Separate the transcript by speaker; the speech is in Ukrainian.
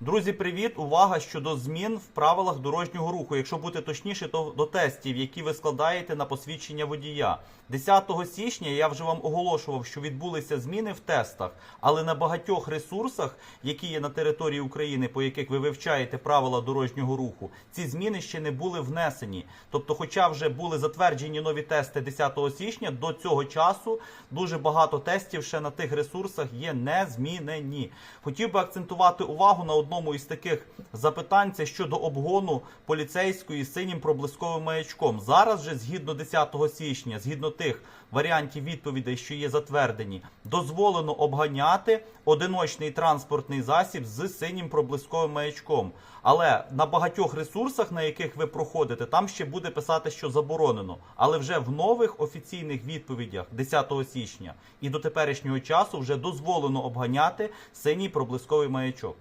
Speaker 1: Друзі, привіт! Увага щодо змін в правилах дорожнього руху. Якщо бути точніше, то до тестів, які ви складаєте на посвідчення водія. 10 січня я вже вам оголошував, що відбулися зміни в тестах, але на багатьох ресурсах, які є на території України, по яких ви вивчаєте правила дорожнього руху, ці зміни ще не були внесені. Тобто, хоча вже були затверджені нові тести 10 січня, до цього часу дуже багато тестів ще на тих ресурсах є не змінені. Хотів би акцентувати увагу на одному із таких запитань. Це щодо обгону поліцейської синім проблисковим маячком. Зараз же, згідно 10 січня, згідно тих варіантів відповідей, що є затвердені, дозволено обганяти одиночний транспортний засіб з синім проблисковим маячком. Але на багатьох ресурсах, на яких ви проходите, там ще буде писати, що заборонено. Але вже в нових офіційних відповідях 10 січня і до теперішнього часу вже дозволено обганяти синій проблисковий маячок.